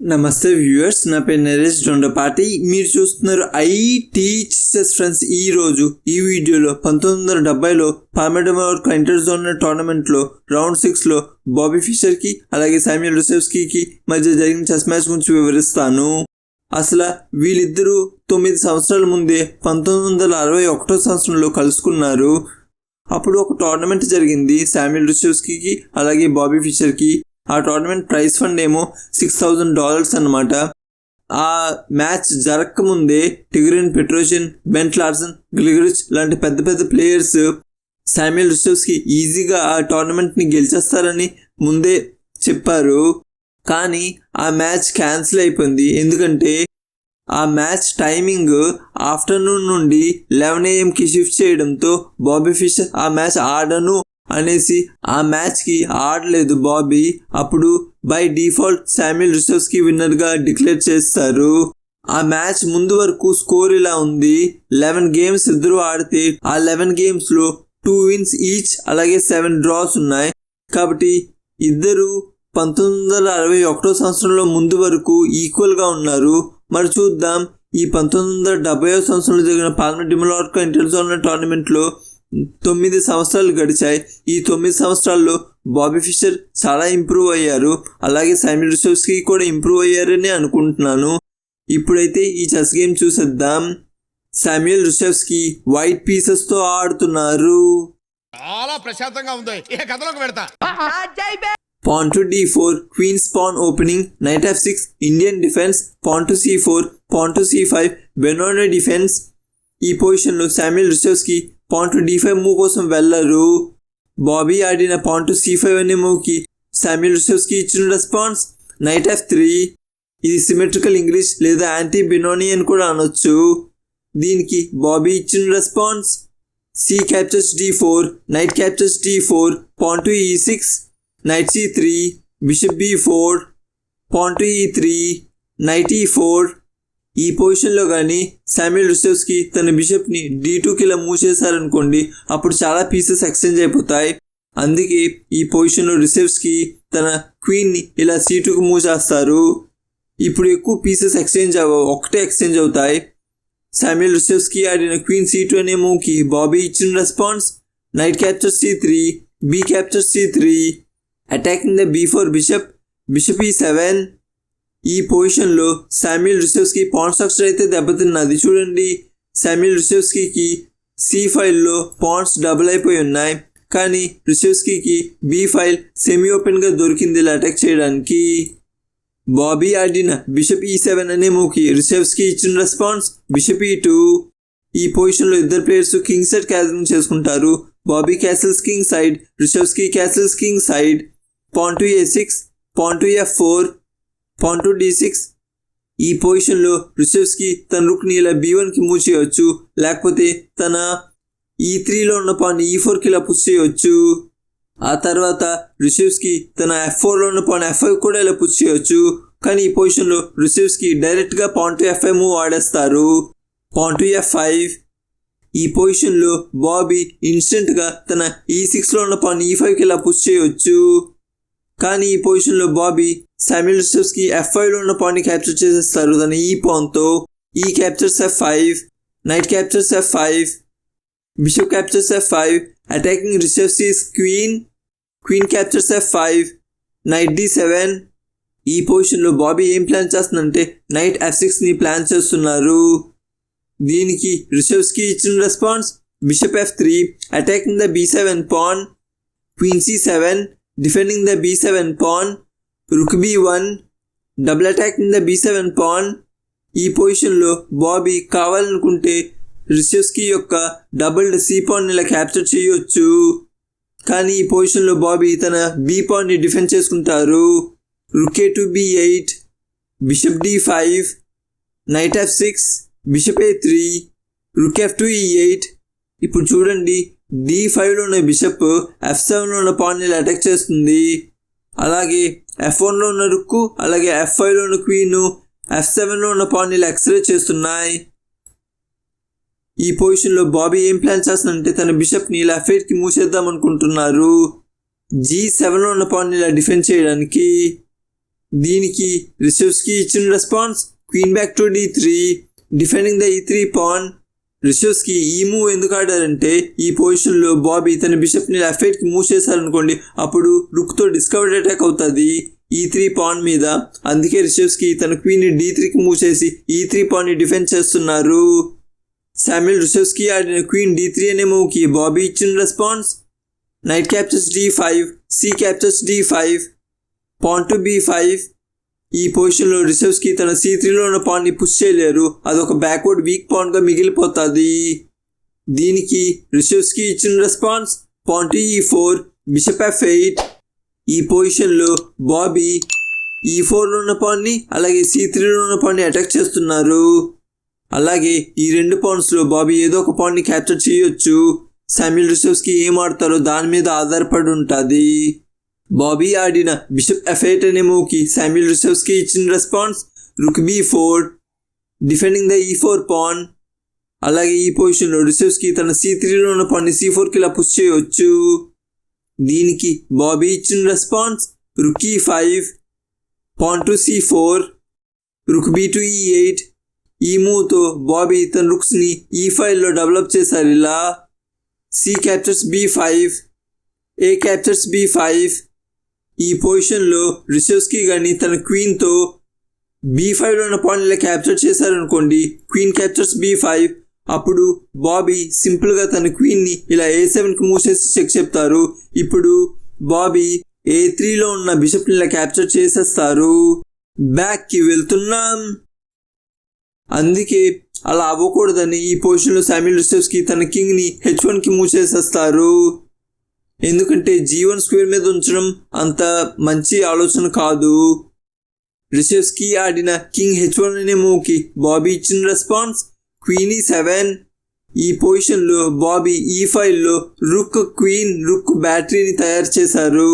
నమస్తే వ్యూవర్స్ నా పేరు నరేష్ డొండపాటి మీరు చూస్తున్నారు ఐ టీచర్స్ ఫ్రెండ్స్ ఈ రోజు ఈ వీడియోలో పంతొమ్మిది వందల డెబ్బైలో Palma de Mallorca inter zone టోర్నమెంట్లో రౌండ్ సిక్స్లో బాబీ ఫిషర్కి అలాగే సామ్యుల్ రుసెవ్స్కీకి మధ్య జరిగిన చెస్ మ్యాచ్ గురించి వివరిస్తాను. అసలు వీళ్ళిద్దరూ తొమ్మిది సంవత్సరాల ముందే పంతొమ్మిది వందల అరవై ఒకటో సంవత్సరంలో కలుసుకున్నారు. అప్పుడు ఒక టోర్నమెంట్ జరిగింది శామ్యుల్ రుషెవ్స్కీకి అలాగే బాబీ ఫిషర్కి. ఆ టోర్నమెంట్ ప్రైస్ ఫండ్ ఏమో సిక్స్ థౌజండ్ డాలర్స్ అనమాట ఆ match జరగకముందే Tigran Petrosian Bent Larsen Gligoric లాంటి పెద్ద పెద్ద ప్లేయర్స్ శామ్యుల్ రుషెవ్స్కి ఈజీగా ఆ టోర్నమెంట్ని గెలిచేస్తారని ముందే చెప్పారు. కానీ ఆ మ్యాచ్ క్యాన్సిల్ అయిపోయింది. ఎందుకంటే ఆ మ్యాచ్ టైమింగ్ ఆఫ్టర్నూన్ నుండి లెవెన్ ఏఎంకి షిఫ్ట్ చేయడంతో బాబీ ఫిషర్ ఆ మ్యాచ్ ఆడను అనేసి ఆ మ్యాచ్కి ఆడలేదు బాబీ. అప్పుడు బై డిఫాల్ట్ శామ్యుల్ రిసర్వ్స్కి విన్నర్గా డిక్లేర్ చేస్తారు. ఆ మ్యాచ్ ముందు వరకు స్కోర్ ఇలా ఉంది. లెవెన్ గేమ్స్ ఇద్దరు ఆడితే ఆ లెవెన్ గేమ్స్లో టూ విన్స్ ఈచ్ అలాగే సెవెన్ డ్రాస్ ఉన్నాయి. కాబట్టి ఇద్దరు పంతొమ్మిది వందల అరవై ఒకటో సంవత్సరంలో ముందు వరకు ఈక్వల్గా ఉన్నారు. మరి చూద్దాం ఈ పంతొమ్మిది వందల డెబ్బై సంవత్సరంలో జరిగిన పాల్మ డిమలార్కో ఇంటర్జోనల్ టోర్నమెంట్లో తొమ్మిది సంవత్సరాలు గడిచాయి. ఈ తొమ్మిది సంవత్సరాల్లో బాబీ ఫిషర్ చాలా ఇంప్రూవ్ అయ్యారు. అలాగే సైమిల్ రిసోర్స్కి కూడా ఇంప్రూవ్ అయ్యారని అనుకుంటున్నాను. ఇప్పుడైతే ఈ చెస్ గేమ్ చూసేద్దాం. శామ్యుల్ రుషెవ్స్కి వైట్ పీసెస్తో ఆడుతున్నారు. చాలా ప్రశాంతంగా ఉంది. ఇక కథలోకి పెడతా pawn to d4 queen's pawn opening knight f6 indian defense pawn to c4 pawn to c5 Benoni defence. ఈ పొజిషన్లో Samuel Reshevsky pawn to d five move కోసం వెళ్ళరు. బాబీ ఆడిన పాన్ టు సి ఫైవ్ అనే మూవ్కి శామ్యుల్ రిసర్వ్స్కి ఇచ్చిన రెస్పాన్స్ నైట్ ఎఫ్ త్రీ. ఇది symmetrical English లేదా యాంటీ బినోని అని కూడా అనొచ్చు. దీనికి బాబీ ఇచ్చిన response c captures d four knight captures d four pawn to e six knight c three bishop b four pawn to e three knight e four ఈ పొజిషన్లో కానీ Samuel రిసెవ్స్కి తన బిషప్ని డీ టూకి ఇలా మూవ్ చేశారనుకోండి అప్పుడు చాలా పీసెస్ ఎక్స్చేంజ్ అయిపోతాయి. అందుకే ఈ పొజిషన్లో రిసెవ్స్కి తన క్వీన్ని ఇలా సీ టూకి మూవ్ చేస్తారు. ఇప్పుడు ఎక్కువ పీసెస్ ఎక్స్చేంజ్ అవ్వవు ఒకటే ఎక్స్చేంజ్ అవుతాయి. శామ్యుల్ రిసెవ్స్కి ఆడిన క్వీన్ సీ టూ అనే మూవ్కి బాబీ ఇచ్చిన response knight capture c three b capture c three attacking the b four bishop bishop e e seven ఈ పొజిషన్లో శామ్యుల్ రిసెవ్స్కి పాన్ స్ట్రక్చర్ అయితే దెబ్బతిన్నది. చూడండి శామ్యుల్ రిసెవ్స్కీకి సి ఫైల్లో పాన్స్ డబుల్ అయిపోయి ఉన్నాయి. కానీ రిసెవ్స్కీకి బి ఫైల్ సెమీ ఓపెన్గా దొరికింది ఇలా అటాక్ చేయడానికి. బాబీ ఆడిన bishop e e e seven అనే మూవ్కి రిసెవ్స్కి ఇచ్చిన రెస్పాన్స్ బిషప్ ఈ టూ ఈ పొజిషన్లో ఇద్దరు ప్లేయర్స్ కింగ్ సెట్ క్యాసలింగ్ చేసుకుంటారు. Bobby castles king side Reshevsky castles king side pawn to a six pawn to f four pawn d six. ఈ పొజిషన్లో రిషవ్స్కి తన రుక్ని ఇలా బీ వన్కి మూవ్ చేయవచ్చు. లేకపోతే తన ఈ త్రీలో ఉన్న పాన్ ఈ ఫోర్కి ఇలా పుష్ చేయవచ్చు. ఆ తర్వాత రిసీవ్స్కి తన ఎఫ్ ఫోర్లో ఉన్న పాన్ ఎఫ్ ఫైవ్ కూడా ఇలా పుష్ చేయవచ్చు. కానీ ఈ పొజిషన్లో రిసీవ్స్కి డైరెక్ట్గా pawn to f five move ఆడేస్తారు. Pawn to f five. ఈ పొజిషన్లో బాబీ ఇన్స్టెంట్గా తన ఈ సిక్స్లో ఉన్న పాన్ ఈ ఫైవ్కి ఇలా పుష్ చేయవచ్చు. కానీ ఈ పొజిషన్లో బాబీ శామ్యుల్ రిసెవ్స్కి ఎఫ్ ఫైవ్లో ఉన్న పాన్ని క్యాప్చర్ చేసేస్తారు దాని ఈ పాన్తో e captures f five knight captures f five bishop captures f five attacking Reshevsky's queen queen captures f five knight d seven ఈ పొజిషన్లో బాబీ ఏం ప్లాన్ చేస్తుందంటే నైట్ ఎఫ్ సిక్స్ని ప్లాన్ చేస్తున్నారు. దీనికి రిసెవ్స్కి ఇచ్చిన response bishop f three attacking the b seven pawn queen c seven defending the b seven pawn rook b one double attacking the b seven pawn ఈ పొజిషన్లో Bobby కావాలనుకుంటే రిషవ్స్కి యొక్క double C పాన్ని ఇలా capture చేయొచ్చు. కానీ ఈ పొజిషన్లో బాబీ తన బి పాన్ని డిఫెండ్ చేసుకుంటారు. Rook e to b eight bishop d five knight f six bishop a three rook f to e eight ఇప్పుడు చూడండి డి ఫైవ్లో ఉన్న బిషప్ ఎఫ్ సెవెన్లో ఉన్న పాన్ని ఇలా అటాక్ చేస్తుంది. అలాగే ఎఫ్ వన్లో ఉన్న రుక్కు అలాగే ఎఫ్ ఫైవ్లో ఉన్న క్వీన్ ఎఫ్ సెవెన్లో ఉన్న పాన్ని ఇలా ఎక్స్రే చేస్తున్నాయి. ఈ పొజిషన్లో బాబీ ఏం ప్లాన్ చేస్తుందంటే తన బిషప్ని ఇలా ఫేట్కి మూసేద్దాం అనుకుంటున్నారు. జీ సెవెన్లో ఉన్న పాన్ని ఇలా డిఫెండ్ చేయడానికి దీనికి రిసెప్స్కి ఇచ్చిన response queen back to d three defending the e three pawn Reshevsky ఈ మూవ్ ఎందుకు ఆడారంటే ఈ పొజిషన్లో బాబీ తన బిషప్ని లెఫ్ట్కి మూవ్ చేశారనుకోండి అప్పుడు రుక్తో డిస్కవర్డ్ అటాక్ అవుతుంది ఈ త్రీ పాన్ మీద. అందుకే రిషవ్స్కి తన క్వీన్ డి త్రీకి మూవ్ చేసి ఈ త్రీ పాన్ని డిఫెండ్ చేస్తున్నారు. శామ్యుల్ రిషవ్స్కి ఆడిన క్వీన్ డి త్రీ అనే మూవ్కి బాబీ ఇచ్చిన response? Knight captures d five c captures d five pawn to b five ఈ పొజిషన్లో రిషవ్స్కి తన సి త్రీలో ఉన్న పాన్ని పుష్ చేయలేరు. అదొక బ్యాక్వర్డ్ వీక్ పాన్గా మిగిలిపోతుంది. దీనికి రిషవ్స్కి ఇచ్చిన response pawn to e four bishop f eight. ఈ పొజిషన్లో బాబీ ఈ ఫోర్లో ఉన్న పాన్ని అలాగే సి త్రీలో ఉన్న పాన్ని అటాక్ చేస్తున్నారు. అలాగే ఈ రెండు పాయింట్స్లో బాబీ ఏదో ఒక పాయింట్ని క్యాప్చర్ చేయొచ్చు. శామ్యుల్ రిషవ్స్కి ఏం ఆడతారో దాని మీద ఆధారపడి ఉంటుంది. బాబీ ఆడిన బిషప్ ఎఫ్8 అనే మూవ్కి శామ్యుల్ రిసెవ్స్కి ఇచ్చిన response rook b four defending the e four pawn అలాగే ఈ పొజిషన్లో రిసెవ్స్కి తన సి త్రీలో ఉన్న పాన్ని సి ఫోర్కి ఇలా పుష్ చేయవచ్చు. దీనికి బాబీ ఇచ్చిన response rook e five pawn to c four rook b to e eight ఈ మూవ్తో బాబీ తన రుక్స్ని ఈ ఫైల్లో డెవలప్ చేశారు ఇలా. C captures b five a captures b five ఈ పొజిషన్లో రిషవ్స్కి కానీ తన క్వీన్తో బీ ఫైవ్లో ఉన్న పాయింట్లో క్యాప్చర్ చేశారనుకోండి క్వీన్ క్యాప్చర్స్ బీ ఫైవ్. అప్పుడు బాబీ సింపుల్గా తన క్వీన్ని ఇలా ఏ సెవెన్కి మూవ్ చేసి చెక్ చెప్తారు. ఇప్పుడు బాబీ ఏ త్రీలో ఉన్న బిషప్ని ఇలా క్యాప్చర్ చేసేస్తారు. బ్యాక్కి వెళ్తున్నాం. అందుకే అలా అవ్వకూడదని ఈ పొజిషన్లో శామ్యుల్ రిసెప్స్కి తన కింగ్ని హెచ్ వన్కి మూవ్ చేసేస్తారు ఎందుకంటే జీవన్ స్క్వేర్ మీద ఉంచడం అంత మంచి ఆలోచన కాదు. రిషవ్స్కి ఆడిన కింగ్ హెచ్ వన్ అనే మూవ్కి బాబీ ఇచ్చిన రెస్పాన్స్ క్వీన్ ఈ సెవెన్ ఈ పొజిషన్లో బాబీ ఈ ఫైల్లో రుక్ క్వీన్ రుక్ బ్యాటరీని తయారు చేశారు.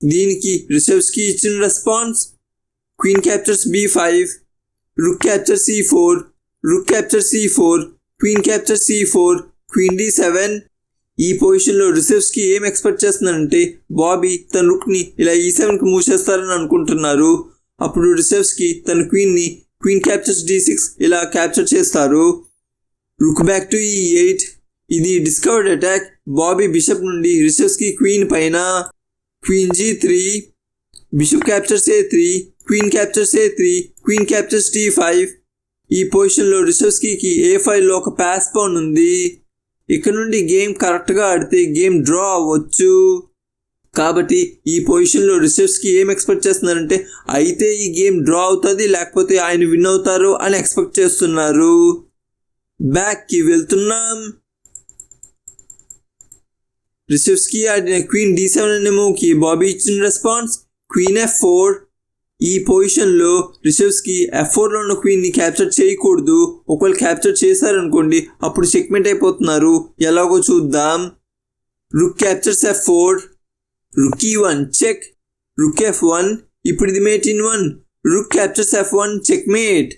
దీనికి రిషవ్స్కి ఇచ్చిన response queen captures b five rook capture c four rook capture c four queen capture c four queen d seven ఈ పొజిషన్లో రిసెప్స్కి ఏం ఎక్స్పెక్ట్ చేస్తున్నారంటే బాబీ తన రుక్ని ఇలా ఈ సెవెన్కి మూవ్ చేస్తారని అనుకుంటున్నారు. అప్పుడు రిసెప్స్కి తన క్వీన్ని క్వీన్ క్యాప్చర్స్ డి సిక్స్ ఇలా క్యాప్చర్ చేస్తారు. Rook back to e eight. ఇది డిస్కవర్డ్ అటాక్ బాబీ బిషప్ నుండి రిసెప్స్కి క్వీన్ పైన. Queen g three bishop captures a three queen captures a three queen captures t five. ఈ పొజిషన్లో రిషవ్స్కీకి ఏ ఫైవ్లో ఒక pass pawn ఉంది? ఇక నుండి గేమ్ కరెక్ట్గా ఆడితే గేమ్ డ్రా అవ్వచ్చు. కాబట్టి ఈ పొజిషన్లో రిసెప్ట్స్కి ఏం ఎక్స్పెక్ట్ చేస్తున్నారంటే అయితే ఈ గేమ్ డ్రా అవుతుంది లేకపోతే ఆయన విన్ అవుతారు అని ఎక్స్పెక్ట్ చేస్తున్నారు. బ్యాక్కి వెళ్తున్నాం. రిసెప్ట్స్కి ఆడిన క్వీన్ డి సెవెన్ అనే మూవ్కి బాబీ ఇచ్చిన రెస్పాన్స్. Queen F four. ఈ పొజిషన్లో రిషవ్స్కి ఎఫ్ ఫోర్లో ఉన్న క్వీన్ని క్యాప్చర్ చేయకూడదు. ఒకవేళ క్యాప్చర్ చేశారనుకోండి అప్పుడు చెక్మెంట్ అయిపోతున్నారు. ఎలాగో చూద్దాం. Rook captures f four rook e one check rook f one ఇప్పుడు ఇది mate in one rook captures f one check mate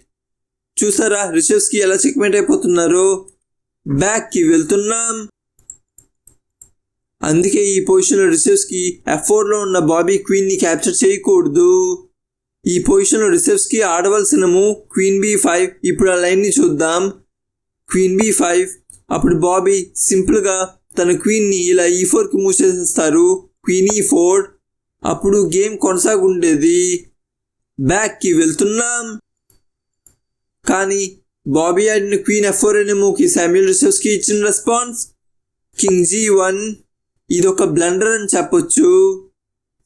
చూసారా రిషవ్స్కి ఎలా చెక్మేట్ అయిపోతున్నారు? బ్యాక్కి వెళ్తున్నాం. అందుకే ఈ పొజిషన్లో రిసెప్స్కి ఎఫ్ ఫోర్లో ఉన్న బాబీ క్వీన్ని క్యాప్చర్ చేయకూడదు. ఈ పొజిషన్లో రిసెప్స్కి ఆడవలసిన మూవ్ క్వీన్ బీ ఫైవ్. ఇప్పుడు ఆ లైన్ని చూద్దాం. Queen b five. అప్పుడు బాబీ సింపుల్గా తన క్వీన్ని ఇలా ఈ ఫోర్కి మూవ్ చేసేస్తారు క్వీన్ ఈ ఫోర్. అప్పుడు గేమ్ కొనసాగుండేది. బ్యాక్కి వెళ్తున్నాం. కానీ బాబీ ఆడిన క్వీన్ ఎఫ్ ఫోర్ అనే మూవ్కి శామ్యుల్ రిసెప్స్కి ఇచ్చిన రెస్పాన్స్ కింగ్ జీ వన్. ఇది ఒక బ్లండర్ అని చెప్పొచ్చు.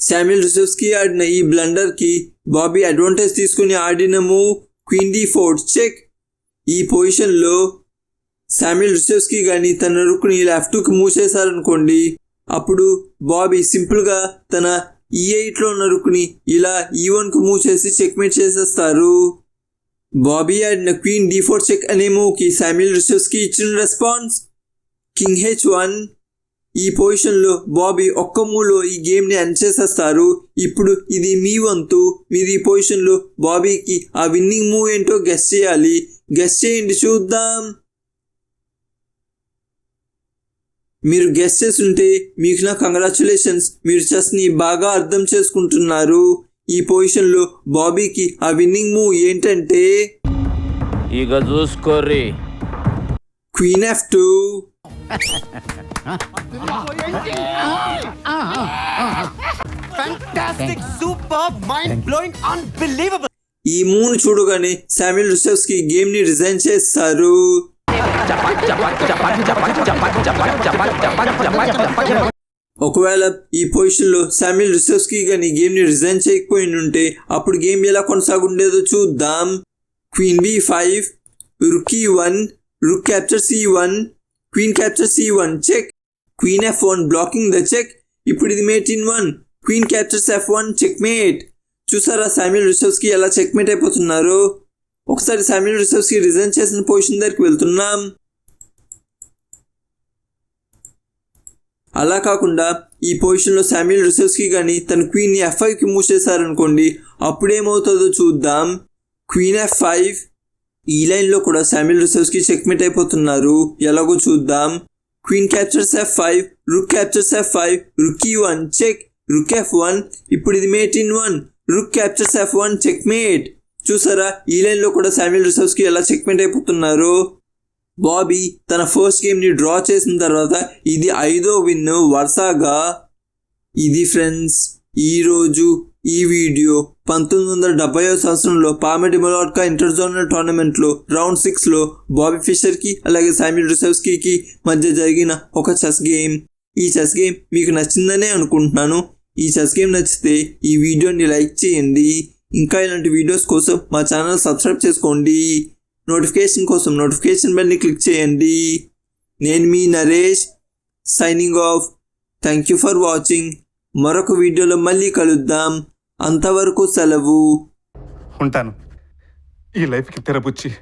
శామ్యుల్ రిసెప్స్కి ఆడిన ఈ బ్లండర్కి బాబీ అడ్వాంటేజ్ తీసుకుని ఆడినము క్వీన్ డి ఫోర్ చెక్. ఈ పొజిషన్లో శామ్యుల్ రిసెప్స్కి కానీ తన రుక్ని లెఫ్ట్కి మూవ్ చేశారనుకోండి అప్పుడు బాబీ సింపుల్గా తన ఈ ఎయిట్లో ఉన్న రుక్ని ఇలా ఈ వన్కు మూవ్ చేసి చెక్మేట్ చేసేస్తారు. బాబీ ఆడిన క్వీన్ డి ఫోర్ చెక్ అనే మూవ్కి శామ్యుల్ రిసెప్స్కి ఇచ్చిన రెస్పాన్స్. కింగ్ హెచ్ వన్ ఈ పొజిషన్లో బాబీ ఒక్క మూలో ఈ గేమ్ని ఎండ్ చేసేస్తారు. ఇప్పుడు ఇది మీ వంతు. మీరు ఈ పొజిషన్లో బాబీకి ఆ విన్నింగ్ మూవ్ ఏంటో గెస్ చేయాలి. గెస్ చేయండి చూద్దాం. మీరు గెస్ చేస్తుంటే మీకు నా కంగ్రాచులేషన్స్ మీరు చెస్ని బాగా అర్థం చేసుకుంటున్నారు. ఈ పొజిషన్లో బాబీకి ఆ విన్నింగ్ మూవ్ ఏంటంటే ఇక చూసుకోర్రి. Queen f two. Fantastic, superb, mind blowing, unbelievable. ఈ మూవ్ చూడగానే శామ్యుల్ రిసెప్స్కి గేమ్ని రిజైన్ చేస్తారు. ఒకవేళ ఈ పొజిషన్లో శామ్యుల్ రిసెప్స్కి గానీ గేమ్ని రిజైన్ చేయకపోయి ఉంటే అప్పుడు గేమ్ ఎలా కొనసాగుండేదో చూద్దాం. Queen b five rook e one rook capture c one queen capture c one check queen f one blocking the check ఇప్పుడు ఇది mate in one queen captures f one check mate చూసారా Samuel Reshevsky ఎలా check mate అయిపోతున్నారు? ఒకసారి Samuel Reshevsky resign చేసిన position దగ్గరికి వెళ్తున్నాం. అలా కాకుండా ఈ పొజిషన్లో శామ్యుల్ రిసెప్స్కి కానీ తన క్వీన్ని ఎఫ్ ఫైవ్కి మూవ్ చేశారనుకోండి అప్పుడేమవుతుందో చూద్దాం. క్వీన్ ఎఫ్ ఫైవ్ ఈ లైన్లో కూడా శామ్యుల్ రిసెప్స్కి చెక్మేట్ అయిపోతున్నారు. ఎలాగో చూద్దాం. Queen captures f five rook captures f five rook e one check rook f one ఇప్పుడు ఇది mate in one rook captures f one check mate చూసారా? ఈ లైన్లో కూడా శామ్యుల్ రిసర్వ్స్కి ఎలా చెక్మేట్ అయిపోతున్నారు? బాబీ తన ఫస్ట్ గేమ్ని డ్రా చేసిన తర్వాత ఇది ఐదో విన్ వరుసగా. ఇది ఫ్రెండ్స్ ఈరోజు ఈ వీడియో పంతొమ్మిది వందల డెబ్బై సంవత్సరంలో పామెటి మొలాట్కా ఇంటర్జోనల్ టోర్నమెంట్లో రౌండ్ సిక్స్లో బాబీ ఫిషర్కి అలాగే శామ్యుల్ రిసెవ్స్కీకి మధ్య జరిగిన ఒక చెస్ గేమ్. ఈ చెస్ గేమ్ మీకు నచ్చిందనే అనుకుంటున్నాను. ఈ చెస్ గేమ్ నచ్చితే ఈ వీడియోని లైక్ చేయండి. ఇంకా ఇలాంటి వీడియోస్ కోసం మా ఛానల్ సబ్స్క్రైబ్ చేసుకోండి. నోటిఫికేషన్ కోసం నోటిఫికేషన్ బెల్ని క్లిక్ చేయండి. నేను మీ Naresh signing off. Thank you for watching. మరొక వీడియోలో మళ్ళీ కలుద్దాం. అంతవరకు సెలవు. ఉంటాను. ఈ లైఫ్కి తెరపుచ్చి